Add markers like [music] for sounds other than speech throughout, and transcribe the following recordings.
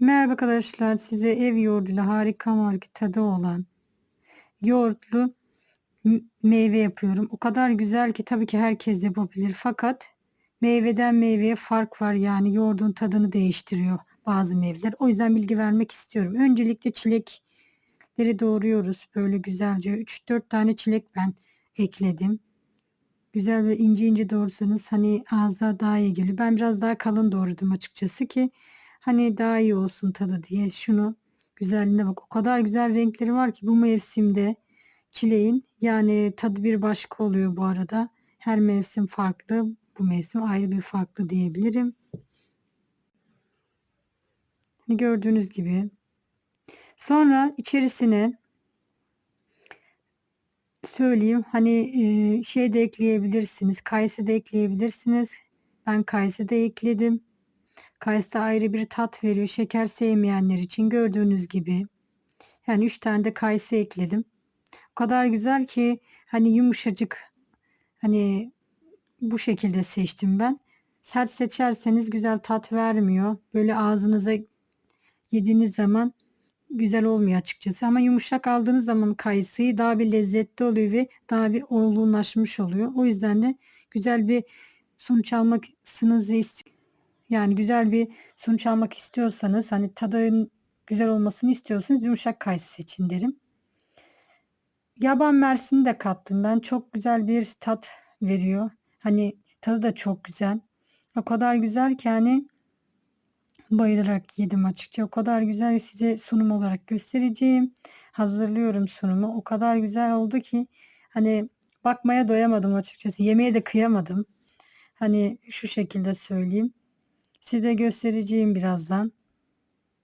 Merhaba arkadaşlar. Size ev yoğurduyla harika marka tadı olan yoğurtlu meyve yapıyorum. O kadar güzel ki tabii ki herkes yapabilir. Fakat meyveden meyveye fark var. Yani yoğurdun tadını değiştiriyor bazı meyveler. O yüzden bilgi vermek istiyorum. Öncelikle çilekleri doğruyoruz. Böyle güzelce 3-4 tane çilek ben ekledim. Güzel ve ince ince doğursanız hani ağza daha iyi geliyor. Ben biraz daha kalın doğradım açıkçası ki Hani daha iyi olsun tadı diye şunu güzelliğine bak. O kadar güzel renkleri var ki bu mevsimde çileğin yani tadı bir başka oluyor bu arada. Her mevsim farklı. Bu mevsim ayrı bir farklı diyebilirim. Hani gördüğünüz gibi. Sonra içerisine söyleyeyim hani e, şey de ekleyebilirsiniz. Kayısı da ekleyebilirsiniz. Ben kayısı da ekledim. Kayısı da ayrı bir tat veriyor. Şeker sevmeyenler için gördüğünüz gibi. Yani 3 tane de kayısı ekledim. O kadar güzel ki hani yumuşacık hani bu şekilde seçtim ben. Sert seçerseniz güzel tat vermiyor. Böyle ağzınıza yediğiniz zaman güzel olmuyor açıkçası. Ama yumuşak aldığınız zaman kayısıyı daha bir lezzetli oluyor ve daha bir olgunlaşmış oluyor. O yüzden de güzel bir sonuç almasınızı istiyorum. Yani güzel bir sonuç almak istiyorsanız hani tadın güzel olmasını istiyorsanız yumuşak kayısı seçin derim. Yaban mersini de kattım ben. Çok güzel bir tat veriyor. Hani tadı da çok güzel. O kadar güzel ki hani bayılarak yedim açıkça. O kadar güzel size sunum olarak göstereceğim. Hazırlıyorum sunumu. O kadar güzel oldu ki hani bakmaya doyamadım açıkçası. Yemeğe de kıyamadım. Hani şu şekilde söyleyeyim. Size göstereceğim birazdan.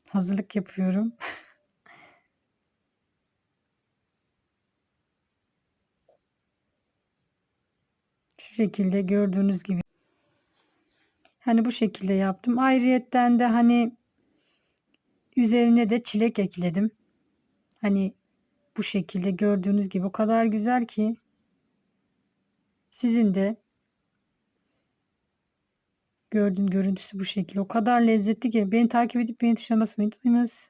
Hazırlık yapıyorum. [laughs] Şu şekilde gördüğünüz gibi. Hani bu şekilde yaptım. Ayrıyetten de hani üzerine de çilek ekledim. Hani bu şekilde gördüğünüz gibi o kadar güzel ki sizin de gördüğün görüntüsü bu şekilde. O kadar lezzetli ki beni takip edip beni tuşuna basmayı unutmayınız.